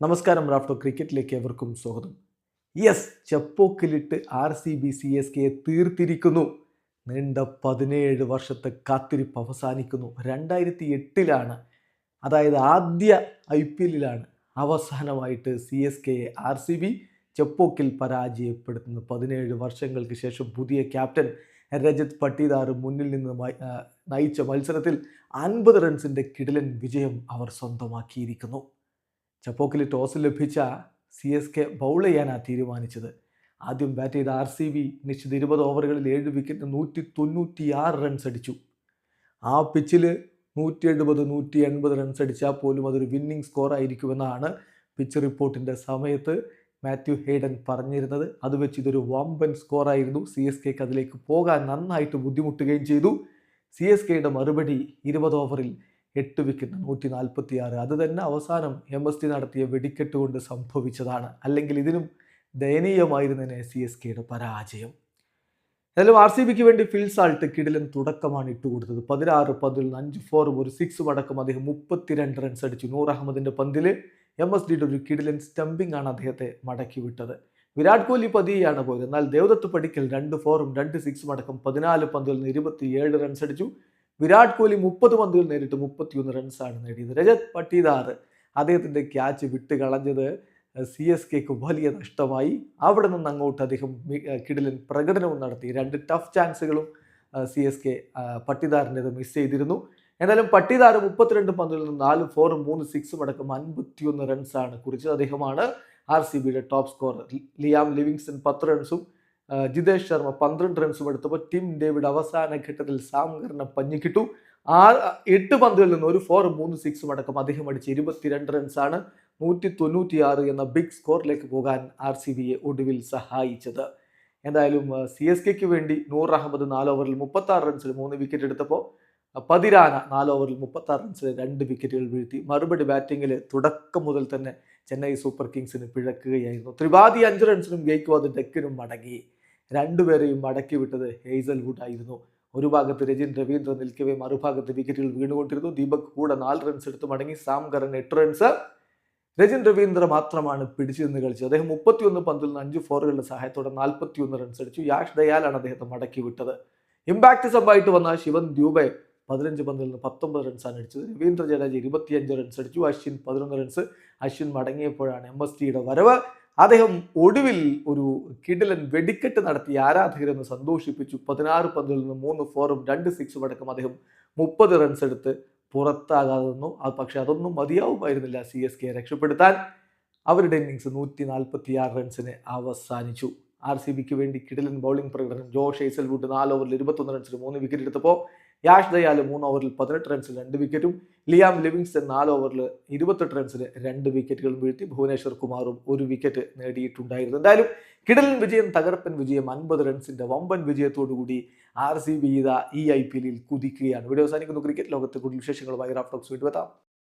നമസ്കാരം റാഫ്റ്റോ ക്രിക്കറ്റിലേക്ക് എവർക്കും സ്വാഗതം. Yes ചെപ്പോക്കിലിട്ട് R C B C S കെയെ തീർത്തിരിക്കുന്നു. നീണ്ട പതിനേഴ് വർഷത്തെ കാത്തിരിപ്പ് അവസാനിക്കുന്നു. രണ്ടായിരത്തി എട്ടിലാണ് അതായത് ആദ്യ ഐ പി എല്ലിലാണ് അവസാനമായിട്ട് സി എസ് കെയെ ആർ സി ബി ചെപ്പോക്കിൽ പരാജയപ്പെടുത്തുന്നു പതിനേഴ് വർഷങ്ങൾക്ക് ശേഷം പുതിയ ക്യാപ്റ്റൻ രജത് പട്ടിദാർ മുന്നിൽ നിന്ന് നയിച്ച മത്സരത്തിൽ അൻപത് റൺസിന്റെ കിടിലൻ വിജയം അവർ സ്വന്തമാക്കിയിരിക്കുന്നു. ചപ്പോക്കിൽ ടോസ് ലഭിച്ച സി എസ് കെ ബൗൾ ചെയ്യാനാണ് തീരുമാനിച്ചത്. ആദ്യം ബാറ്റ് ചെയ്ത ആർ സി ബി നിശ്ചിത ഇരുപത് ഓവറുകളിൽ ഏഴ് വിക്കറ്റ് നൂറ്റി തൊണ്ണൂറ്റി ആറ് റൺസ് അടിച്ചു. ആ പിച്ചിൽ നൂറ്റി എഴുപത് നൂറ്റി എൺപത് റൺസ് അടിച്ചാൽ പോലും അതൊരു വിന്നിംഗ് സ്കോർ ആയിരിക്കുമെന്നാണ് പിച്ച് റിപ്പോർട്ടിന്റെ സമയത്ത് മാത്യു ഹേഡൻ പറഞ്ഞിരുന്നത്. അത് വെച്ച് ഇതൊരു വമ്പൻ സ്കോറായിരുന്നു സി എസ് കെക്ക് അതിലേക്ക് പോകാൻ നന്നായിട്ട് ബുദ്ധിമുട്ടുകയും ചെയ്തു. സി എസ് കെയുടെ മറുപടി ഇരുപത് ഓവറിൽ എട്ട് വിക്കറ്റ് നൂറ്റി നാൽപ്പത്തി ആറ് അത് തന്നെ അവസാനം എം എസ് ടി നടത്തിയ വെടിക്കെട്ട് കൊണ്ട് സംഭവിച്ചതാണ്. അല്ലെങ്കിൽ ഇതിനും ദയനീയമായിരുന്നതിനെ സി എസ് കെയുടെ പരാജയം. എന്നാലും ആർ സി ബിക്ക് വേണ്ടി ഫിൽസാൾട്ട് കിടിലൻ തുടക്കമാണ് ഇട്ടുകൊടുത്തത് പതിനാറ് പന്തിൽ അഞ്ച് ഫോറും ഒരു സിക്സും അടക്കം അദ്ദേഹം മുപ്പത്തിരണ്ട് റൺസ് അടിച്ചു. നൂർ അഹമ്മദിന്റെ പന്തിൽ എം എസ് ഡിയുടെ ഒരു കിടിലൻ സ്റ്റംപിംഗ് ആണ് അദ്ദേഹത്തെ മടക്കി വിട്ടത്. വിരാട് കോഹ്ലി പതിയാണ് പോയത്. എന്നാൽ ദേവദത്ത് പടിക്കൽ രണ്ട് ഫോറും രണ്ട് സിക്സും അടക്കം പതിനാല് പന്തിൽ നിന്ന് ഇരുപത്തിയേഴ് റൺസ് അടിച്ചു. വിരാട് കോഹ്ലി മുപ്പത് പന്തുകൾ നേരിട്ട് മുപ്പത്തിയൊന്ന് റൺസാണ് നേടിയത്. രജത് പട്ടീദാർ അദ്ദേഹത്തിന്റെ ക്യാച്ച് വിട്ട് കളഞ്ഞത് സി എസ് കെക്ക് വലിയ നഷ്ടമായി. അവിടെ നിന്ന് അങ്ങോട്ട് അദ്ദേഹം കിടിലൻ പ്രകടനവും നടത്തി. രണ്ട് ടഫ് ചാൻസുകളും സി എസ് കെ പട്ടിദാറിന്റെത് മിസ് ചെയ്തിരുന്നു. എന്നാലും പട്ടിദാർ മുപ്പത്തിരണ്ട് പന്തിൽ നിന്ന് നാല് ഫോറും മൂന്ന് സിക്സും അടക്കം അൻപത്തിയൊന്ന് റൺസാണ് കുറിച്ചത്. അദ്ദേഹമാണ് ആർ സി ബിയുടെ ടോപ്പ് സ്കോറർ. ലിയാം ലിവിങ്സ്റ്റൺ പത്ത് റൺസും ജിതേഷ് ശർമ്മ പന്ത്രണ്ട് റൺസും എടുത്തപ്പോൾ ടീം ഡേവിഡ് അവസാന ഘട്ടത്തിൽ സാംകറിനെ പഞ്ഞിക്കിട്ടു. ആ എട്ട് പന്തുകളിൽ നിന്ന് ഒരു ഫോർ മൂന്ന് സിക്സും അടക്കം അദ്ദേഹം അടിച്ച് ഇരുപത്തിരണ്ട് റൺസാണ് നൂറ്റി തൊണ്ണൂറ്റിയാറ് എന്ന ബിഗ് സ്കോറിലേക്ക് പോകാൻ ആർ സി ബിയെ ഒടുവിൽ സഹായിച്ചത്. എന്തായാലും സി എസ് കെക്ക് വേണ്ടി നൂർ അഹമ്മദ് നാല് ഓവറിൽ മുപ്പത്തി ആറ് റൺസിൽ മൂന്ന് വിക്കറ്റ് എടുത്തപ്പോൾ പതിരാന നാല് ഓവറിൽ മുപ്പത്തി ആറ് റൺസിൽ രണ്ട് വിക്കറ്റുകൾ വീഴ്ത്തി. മറുപടി ബാറ്റിങ്ങിൽ തുടക്കം മുതൽ തന്നെ ചെന്നൈ സൂപ്പർ കിങ്സിന് പിഴക്കുകയായിരുന്നു. ത്രിപാദി അഞ്ച് റൺസിനും ഗെയ്ക്വാദ് ഡെക്കിനും മടങ്ങി. രണ്ടുപേരെയും മടക്കി വിട്ടത് ഹേസൽവുഡ് ആയിരുന്നു. ഒരു ഭാഗത്ത് രജിൻ രവീന്ദ്ര നിൽക്കവേ മറുഭാഗത്ത് വിക്കറ്റുകൾ വീണുകൊണ്ടിരുന്നു. ദീപക് കൂടെ നാല് റൺസ് എടുത്ത് മടങ്ങി. സാം കരൺ എട്ട് റൺസ് രജിൻ രവീന്ദ്ര മാത്രമാണ് പിടിച്ചു നിന്ന് കളിച്ചത്. അദ്ദേഹം മുപ്പത്തിയൊന്ന് പന്തിൽ നിന്ന് അഞ്ച് ഫോറുകളുടെ സഹായത്തോടെ നാൽപ്പത്തിയൊന്ന് റൺസ് അടിച്ചു. യാഷ് ദയാലാണ് അദ്ദേഹത്തെ മടക്കി വിട്ടത്. ഇമ്പാക്ട് സബായിട്ട് വന്ന ശിവൻ ദ്യൂബെ പതിനഞ്ച് പന്തിൽ നിന്ന് പത്തൊമ്പത് റൺസാണ് അടിച്ചത്. രവീന്ദ്ര ജഡേജ ഇരുപത്തിയഞ്ച് റൺസ് അടിച്ചു. അശ്വിൻ പതിനൊന്ന് റൺസ് അശ്വിൻ മടങ്ങിയപ്പോഴാണ് എം എസ് ടിയുടെ വരവ്. അദ്ദേഹം ഒടുവിൽ ഒരു കിടിലൻ വെടിക്കെട്ട് നടത്തി ആരാധകരെന്ന് സന്തോഷിപ്പിച്ചു. പതിനാറ് പന്തിൽ നിന്ന് മൂന്ന് ഫോറും രണ്ട് സിക്സും അടക്കം അദ്ദേഹം മുപ്പത് റൺസ് എടുത്ത് പുറത്താകാതെ നിന്നു. അത് പക്ഷെ അതൊന്നും മതിയാവുമായിരുന്നില്ല സി എസ് കെ രക്ഷപ്പെടുത്താൻ. അവരുടെ ഇന്നിങ്സ് നൂറ്റി നാൽപ്പത്തി ആറ് റൺസിന് അവസാനിച്ചു ആർ സി ബിക്ക് വേണ്ടി കിടിലൻ ബൗളിംഗ് പ്രകടനം. ജോഷ് ഹേസൽവുഡ് നാല് ഓവറിൽ ഇരുപത്തൊന്ന് റൺസിന് മൂന്ന് വിക്കറ്റ് എടുത്തപ്പോൾ യാഷ് ദയാൽ മൂന്ന് ഓവറിൽ പതിനെട്ട് റൺസിൽ രണ്ട് വിക്കറ്റും ലിയാം ലിവിങ്സ്റ്റൺ നാല് ഓവറിൽ ഇരുപത്തെട്ട് റൺസിന് രണ്ട് വിക്കറ്റുകൾ വീഴ്ത്തി ഭുവനേശ്വർ കുമാറും ഒരു വിക്കറ്റ് നേടിയിട്ടുണ്ടായിരുന്നു. എന്തായാലും കിടലിൻ വിജയം തകർപ്പൻ വിജയം അൻപത് റൺസിന്റെ വമ്പൻ വിജയത്തോടുകൂടി ആർ സി ബി ഈ ഐ പി എല്ലിൽ കുതിക്കുകയാണ്. വീഡിയോ അവസാനിക്കുന്നു. ക്രിക്കറ്റ് ലോകത്തെ കൂടുതൽ വിശേഷങ്ങളുമായി റാഫ്റ്റോക്സ് വീണ്ടും എത്താം